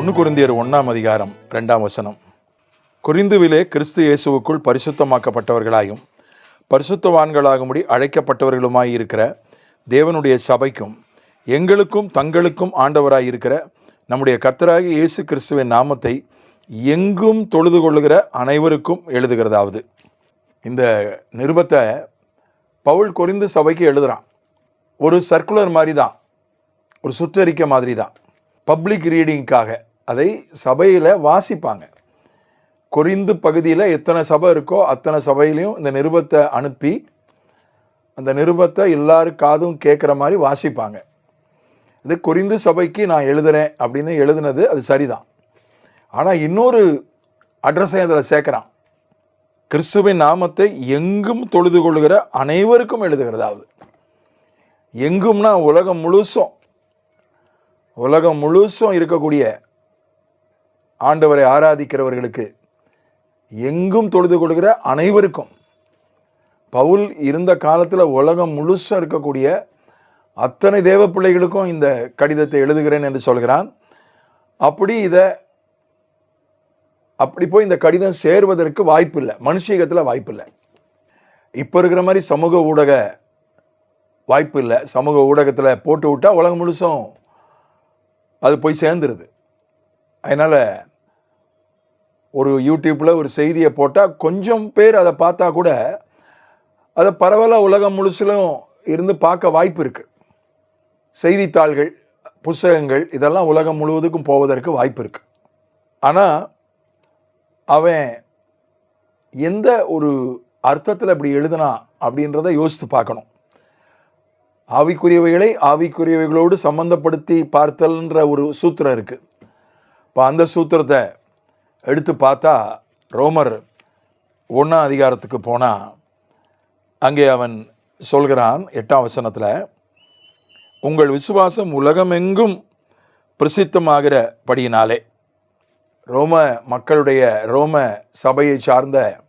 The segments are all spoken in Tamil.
ஒன்று குருந்தியர் ஒன்றாம் அதிகாரம் ரெண்டாம் வசனம். குறிந்துவிலே கிறிஸ்து இயேசுவுக்குள் பரிசுத்தமாக்கப்பட்டவர்களாயும் பரிசுத்தவான்களாகும்படி அழைக்கப்பட்டவர்களுமாய் இருக்கிற தேவனுடைய சபைக்கும் எங்களுக்கும் தங்களுக்கும் ஆண்டவராய் இருக்கிற நம்முடைய கர்த்தராக இயேசு கிறிஸ்துவின் நாமத்தை எங்கும் தொழுது கொள்ளுகிற அனைவருக்கும் எழுதுகிறதாவது. இந்த நிருபத்தை பவுல் கொரிந்து சபைக்கு எழுதுகிறான் ஒரு சர்க்குலர் மாதிரி தான் ஒரு சுற்றறிக்கை மாதிரி தான் பப்ளிக் ரீடிங்க்காக அதை சபையில் வாசிப்பாங்க. கொரிந்து பகுதியில் எத்தனை சபை இருக்கோ அத்தனை சபையிலையும் இந்த நிருபத்தை அனுப்பி அந்த நிருபத்தை எல்லாரும் காதும் கேட்குற மாதிரி வாசிப்பாங்க. இது குறிந்து சபைக்கு நான் எழுதுகிறேன் அப்படின்னு எழுதுனது அது சரிதான். ஆனால் இன்னொரு அட்ரஸை அதில் சேர்க்குறான். கிறிஸ்துவின் நாமத்தை எங்கும் தொழுது கொள்கிற அனைவருக்கும் எழுதுகிறதாவது. எங்கும்னா உலகம் முழுசும் உலகம் முழுசும் இருக்கக்கூடிய ஆண்டவரை ஆராதிக்கிறவர்களுக்கு எங்கும் தொழுது கொடுக்கிற அனைவருக்கும் பவுல் இருந்த காலத்தில் உலகம் முழுசாக இருக்கக்கூடிய அத்தனை தேவ பிள்ளைகளுக்கும் இந்த கடிதத்தை எழுதுகிறேன் என்று சொல்கிறான். அப்படி இதை அப்படி போய் இந்த கடிதம் சேர்வதற்கு வாய்ப்பு இல்லை மனுஷீகத்தில் வாய்ப்பு இல்லை இப்போ இருக்கிற மாதிரி சமூக ஊடக வாய்ப்பு இல்லை சமூக ஊடகத்தில் போட்டு விட்டால் உலகம் முழுசும் அது போய் சேர்ந்துருது. அதனால் ஒரு யூடியூப்பில் ஒரு செய்தியை போட்டால் கொஞ்சம் பேர் அதை பார்த்தா கூட அதை பரவலாக உலகம் முழுசிலும் இருந்து பார்க்க வாய்ப்பு இருக்குது செய்தித்தாள்கள் புஸ்தகங்கள் இதெல்லாம் உலகம் முழுவதுக்கும் போவதற்கு வாய்ப்பு இருக்குது ஆனால் அவன் எந்த ஒரு அர்த்தத்தில் இப்படி எழுதுனா அப்படின்றத யோசித்து பார்க்கணும். ஆவிக்குரியவைகளை ஆவிக்குரியவைகளோடு சம்மந்தப்படுத்தி பார்த்தல்ன்ற ஒரு சூத்திரம் இருக்குது இப்போ அந்த சூத்திரத்தை எடுத்து பார்த்தா ரோமர் ஒன்றாம் அதிகாரத்துக்கு போனால் அங்கே அவன் சொல்கிறான் எட்டாம் வசனத்தில் உங்கள் விசுவாசம் உலகமெங்கும் பிரசித்தமாகிறபடியினாலே. ரோம மக்களுடைய ரோம சபையை சார்ந்த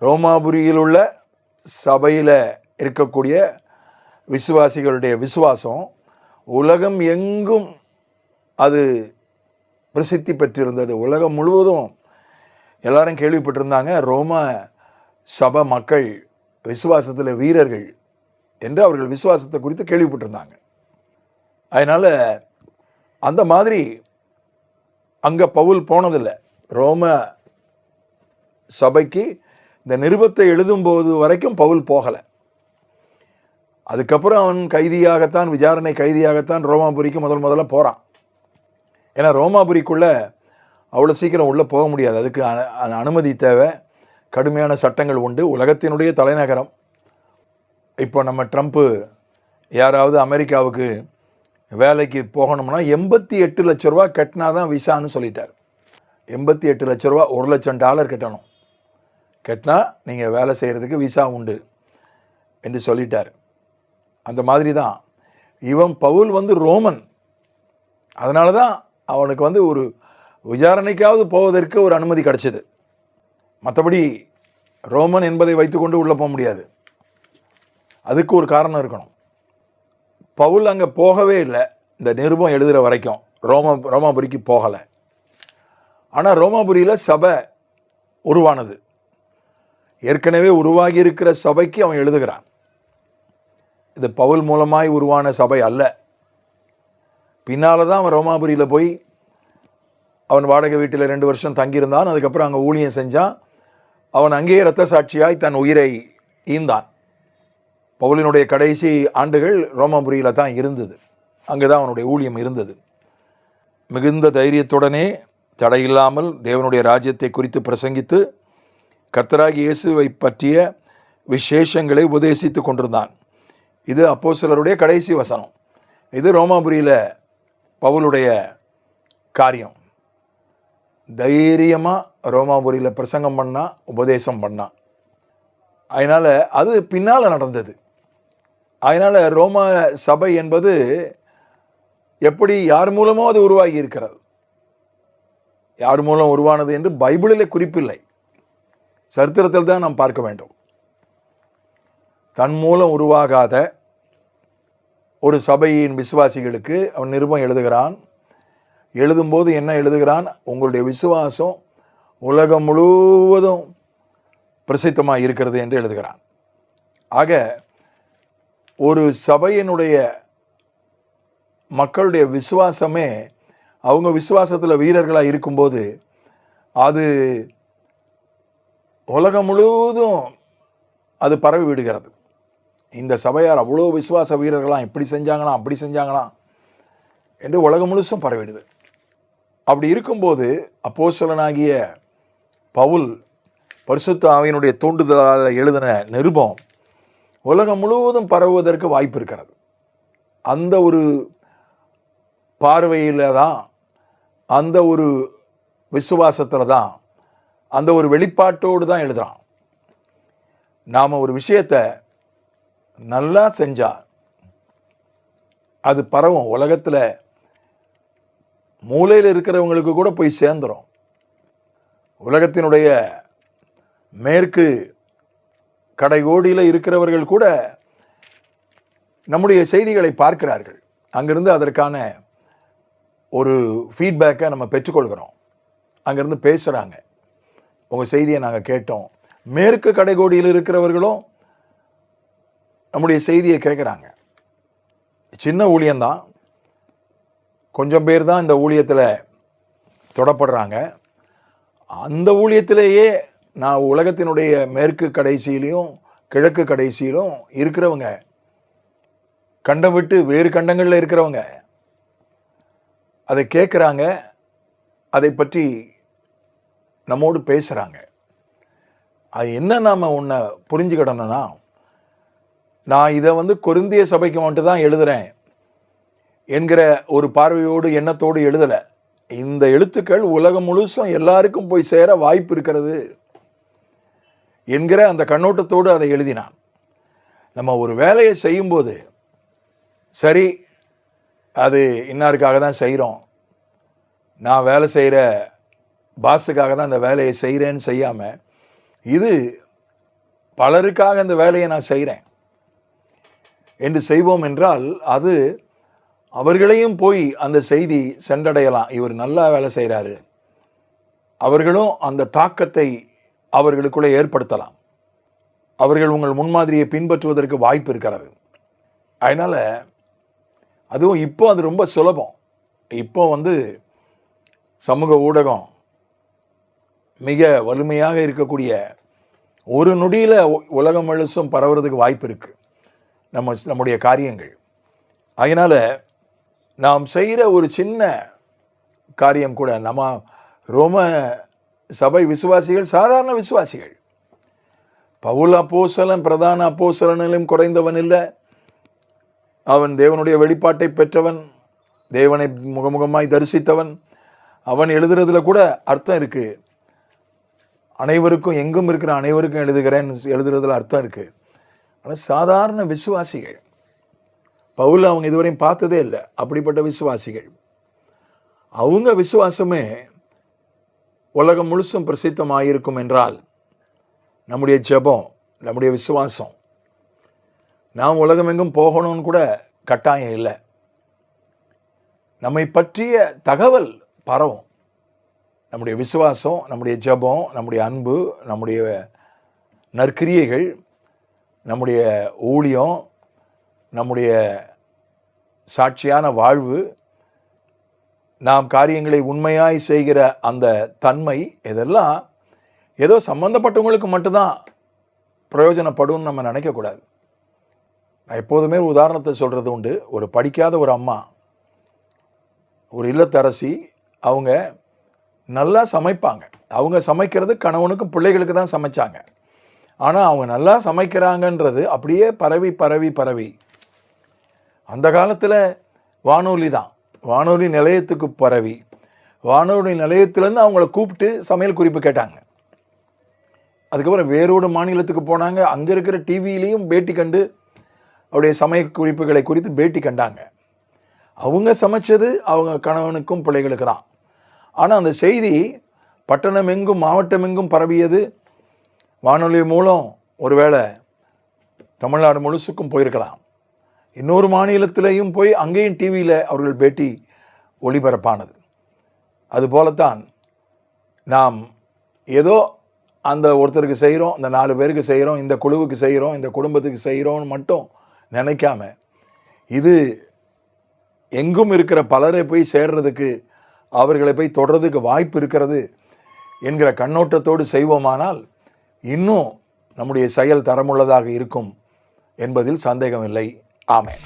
ரோமாபுரியில் உள்ள சபையில் இருக்கக்கூடிய விசுவாசிகளுடைய விசுவாசம் உலகம் எங்கும் அது பிரசித்தி பெற்றிருந்தது. உலகம் முழுவதும் எல்லாரும் கேள்விப்பட்டிருந்தாங்க ரோம சப மக்கள் விசுவாசத்தில் வீரர்கள் என்று அவர்கள் விசுவாசத்தை குறித்து கேள்விப்பட்டிருந்தாங்க. அதனால் அந்த மாதிரி அங்கே பவுல் போனதில்லை. ரோம சபைக்கு இந்த நிருபத்தை எழுதும்போது வரைக்கும் பவுல் போகலை. அதுக்கப்புறம் அவன் கைதியாகத்தான் விசாரணை கைதியாகத்தான் ரோமாபுரிக்கு முதல் முதல்ல போகிறான் ஏன்னா ரோமாபுரிக்குள்ளே அவ்வளோ சீக்கிரம் உள்ளே போக முடியாது. அதுக்கு அனுமதி தேவை. கடுமையான சட்டங்கள் உண்டு. உலகத்தினுடைய தலைநகரம். இப்போ நம்ம ட்ரம்ப்பு யாராவது அமெரிக்காவுக்கு வேலைக்கு போகணும்னா எண்பத்தி எட்டு லட்ச ரூபா கட்டினா தான் விசான்னு சொல்லிட்டார். எண்பத்தி எட்டு லட்ச ரூபா ஒரு லட்சம் டாலர் கட்டணும். கட்டினா நீங்கள் வேலை செய்கிறதுக்கு விசா உண்டு என்று சொல்லிட்டார். அந்த மாதிரி தான் இவன் பவுல் வந்து ரோமன். அதனால தான் அவனுக்கு வந்து ஒரு விசாரணைக்காவது போவதற்கு ஒரு அனுமதி கிடச்சிது. மற்றபடி ரோமன் என்பதை வைத்துக்கொண்டு உள்ளே போக முடியாது. அதுக்கு ஒரு காரணம் இருக்கணும். பவுல் அங்கே போகவே இல்லை. இந்த நிருபம் எழுதுகிற வரைக்கும். ரோம ரோமாபுரிக்கு போகலை. ஆனால் ரோமாபுரியில் சபை உருவானது. ஏற்கனவே உருவாகி இருக்கிற சபைக்கு அவன் எழுதுகிறான். இது பவுல் மூலமாய் உருவான சபை அல்ல. பின்னால் தான் அவன் ரோமாபுரியில் போய் அவன் வாடகை வீட்டில் ரெண்டு வருஷம் தங்கியிருந்தான். அதுக்கப்புறம் அங்கே ஊழியம் செஞ்சான். அவன் அங்கேயே இரத்த சாட்சியாய் தன் உயிரை ஈந்தான். பவுலினுடைய கடைசி ஆண்டுகள் ரோமாபுரியில் தான் இருந்தது. அங்கே தான் அவனுடைய ஊழியம் இருந்தது. மிகுந்த தைரியத்துடனே தடையில்லாமல் தேவனுடைய ராஜ்யத்தை குறித்து பிரசங்கித்து கர்த்தராகி இயேசுவை பற்றிய விசேஷங்களை உபதேசித்து கொண்டிருந்தான். இது அப்போஸ்தலருடைய கடைசி வசனம். இது ரோமாபுரியில் பவுலுடைய காரியம். தைரியமாக ரோமாபுரியில் பிரசங்கம் பண்ணா உபதேசம் பண்ணான் அதனால் அது பின்னால் நடந்தது. அதனால் ரோம சபை என்பது எப்படி யார் மூலமோ அது உருவாகி இருக்கிறது. யார் மூலம் உருவானது என்று பைபிளில் குறிப்பில்லை. சரித்திரத்தில் தான் நாம் பார்க்க வேண்டும். தன் மூலம் உருவாகாத ஒரு சபையின் விசுவாசிகளுக்கு அவன் நிருபம் எழுதுகிறான். எழுதும்போது என்ன எழுதுகிறான்? உங்களுடைய விசுவாசம் உலகம் முழுவதும் பிரசித்தமாக இருக்கிறது என்று எழுதுகிறான். ஆக ஒரு சபையினுடைய மக்களுடைய விசுவாசமே அவங்க விசுவாசத்தில் வீரர்களாக இருக்கும்போது அது உலகம் முழுவதும் அது பரவி விடுகிறது. இந்த சபையார் அவ்வளோ விசுவாச வீரர்களாம் இப்படி செஞ்சாங்களாம் அப்படி செஞ்சாங்களாம் என்று உலகம் முழுசும் பரவிடுது. அப்படி இருக்கும்போது அப்போசலனாகிய பவுல் பரிசுத்த ஆவியினுடைய தூண்டுதலால் எழுதின நிருபம் உலகம் முழுவதும் பரவுவதற்கு வாய்ப்பு இருக்கிறது. அந்த ஒரு பார்வையில் தான் அந்த ஒரு விசுவாசத்தில் தான் அந்த ஒரு வெளிப்பாட்டோடு தான் எழுதுறான். நாம் ஒரு விஷயத்தை நல்லா செஞ்சா அது பரவும். உலகத்தில் மூலையில் இருக்கிறவங்களுக்கு கூட போய் சேர்ந்துரும். உலகத்தினுடைய மேற்கு கடைகோடியில் இருக்கிறவர்கள் கூட நம்முடைய செய்திகளை பார்க்கிறார்கள். அங்கிருந்து அதற்கான ஒரு ஃபீட்பேக்கை நம்ம பெற்றுக்கொள்கிறோம். அங்கேருந்து பேசுகிறாங்க உங்கள் செய்தியை நாங்கள் கேட்டோம். மேற்கு கடைகோடியில் இருக்கிறவர்களும் நம்முடைய செய்தியை கேட்குறாங்க. சின்ன ஊழியம்தான். கொஞ்சம் பேர் தான் இந்த ஊழியத்தில் தொடப்படுறாங்க. அந்த ஊழியத்திலேயே நான் உலகத்தினுடைய மேற்கு கடைசியிலையும் கிழக்கு கடைசியிலும் இருக்கிறவங்க. கண்டம் விட்டு வேறு கண்டங்களில் இருக்கிறவங்க. அதை கேட்குறாங்க. அதை பற்றி நம்மோடு பேசுகிறாங்க அது என்ன நாம் ஒன்றை புரிஞ்சுக்கிடணும்னா நான் இதை வந்து கொருந்திய சபைக்கு மட்டும் தான் எழுதுகிறேன் என்கிற ஒரு பார்வையோடு எண்ணத்தோடு எழுதலை. இந்த எழுத்துக்கள் உலகம் முழுசும் எல்லாருக்கும் போய் சேர வாய்ப்பு இருக்கிறது என்கிற அந்த கண்ணோட்டத்தோடு அதை எழுதினான். நம்ம ஒரு வேலையை செய்யும்போது சரி அது இன்னாருக்காக தான் செய்கிறோம் நான் வேலை செய்கிற பாஸுக்காக தான் இந்த வேலையை செய்கிறேன்னு செய்யாமல் இது பலருக்காக இந்த வேலையை நான் செய்கிறேன் என்று செய்வோம் என்றால் அது அவர்களையும் போய் அந்த செய்தி சென்றடையலாம். இவர் நல்லா வேலை செய்கிறாரு அவர்களும் அந்த தாக்கத்தை அவர்களுக்குள்ளே ஏற்படுத்தலாம். அவர்கள் உங்கள் முன்மாதிரியை பின்பற்றுவதற்கு வாய்ப்பு இருக்கிறது. அதனால் அதுவும் இப்போ அது ரொம்ப சுலபம். இப்போ வந்து சமூக ஊடகம் மிக வலிமையாக இருக்கக்கூடிய ஒரு நொடியில் உலகம் முழுசும் பரவுறதுக்கு வாய்ப்பு இருக்குது நம்ம நம்முடைய காரியங்கள். அதனால் நாம் செய்கிற ஒரு சின்ன காரியம் கூட நம்ம ரோம சபை விசுவாசிகள் சாதாரண விசுவாசிகள். பவுல் அப்போசலன் பிரதான அப்போசலனிலும் குறைந்தவன் இல்லை. அவன் தேவனுடைய வெளிப்பாட்டை பெற்றவன் தேவனை முகமுகமாய் தரிசித்தவன். அவன் எழுதுறதுல கூட அர்த்தம் இருக்குது அனைவருக்கும் எங்கும் இருக்கிற அனைவருக்கும் எழுதுகிறேன் எழுதுறதுல அர்த்தம் இருக்குது ஆனால் சாதாரண விசுவாசிகள் பவுல் அவங்க இதுவரையும் பார்த்ததே இல்லை அப்படிப்பட்ட விசுவாசிகள். அவங்க விசுவாசமே உலகம் முழுசும் பிரசித்தமாயிருக்கும் என்றால் நம்முடைய ஜெபம் நம்முடைய விசுவாசம் நாம் உலகம் எங்கும் போகணும்னு கூட கட்டாயம் இல்லை. நம்மை பற்றிய தகவல் பரவும். நம்முடைய விசுவாசம் நம்முடைய ஜெபம் நம்முடைய அன்பு நம்முடைய நற்கிரியைகள் நம்முடைய ஊழியம் நம்முடைய சாட்சியான வாழ்வு நாம் காரியங்களை உண்மையாய் செய்கிற அந்த தன்மை இதெல்லாம் ஏதோ சம்மந்தப்பட்டவங்களுக்கு மட்டும்தான் பிரயோஜனப்படும்னு நம்ம நினைக்கக்கூடாது. நான் எப்போதுமே உதாரணத்தை சொல்கிறது உண்டு. ஒரு படிக்காத ஒரு அம்மா ஒரு இல்லத்தரசி அவங்க நல்லா சமைப்பாங்க. அவங்க சமைக்கிறது கணவனுக்கும் பிள்ளைகளுக்கு தான் சமைச்சாங்க. ஆனால் அவங்க நல்லா சமைக்கிறாங்கன்றது அப்படியே பரவி பரவி பரவி. அந்த காலத்தில் வானொலி தான். வானொலி நிலையத்துக்கு பரவி. வானொலி நிலையத்திலேருந்து அவங்கள கூப்பிட்டு சமையல் குறிப்பு கேட்டாங்க. அதுக்கப்புறம் வேறோடு மாநிலத்துக்கு போனாங்க. அங்கே இருக்கிற டிவியிலையும் பேட்டி கண்டு அவருடைய சமையல் குறிப்புகளை குறித்து பேட்டி கண்டாங்க. அவங்க சமைச்சது அவங்க கணவனுக்கும் பிள்ளைகளுக்கு தான். ஆனால் அந்த செய்தி பட்டணமெங்கும் மாவட்டமெங்கும் பரவியது. வானொலி மூலம் ஒருவேளை தமிழ்நாடு முழுசுக்கும் போயிருக்கலாம். இன்னொரு மாநிலத்திலையும் போய் அங்கேயும் டிவியில் அவர்கள் பேட்டி ஒளிபரப்பானது. அதுபோலத்தான் நாம் ஏதோ அந்த ஒருத்தருக்கு செய்கிறோம் இந்த நாலு பேருக்கு செய்கிறோம் இந்த குழுவுக்கு செய்கிறோம் இந்த குடும்பத்துக்கு செய்கிறோம்னு மட்டும் நினைக்காம இது எங்கும் இருக்கிற பலரை போய் சேர்றதுக்கு அவர்களை போய் தொடர்றதுக்கு வாய்ப்பு இருக்கிறது என்கிற கண்ணோட்டத்தோடு செய்வோமானால் இன்னும் நம்முடைய செயல் தரமுள்ளதாக இருக்கும் என்பதில் சந்தேகமில்லை. ஆமென்.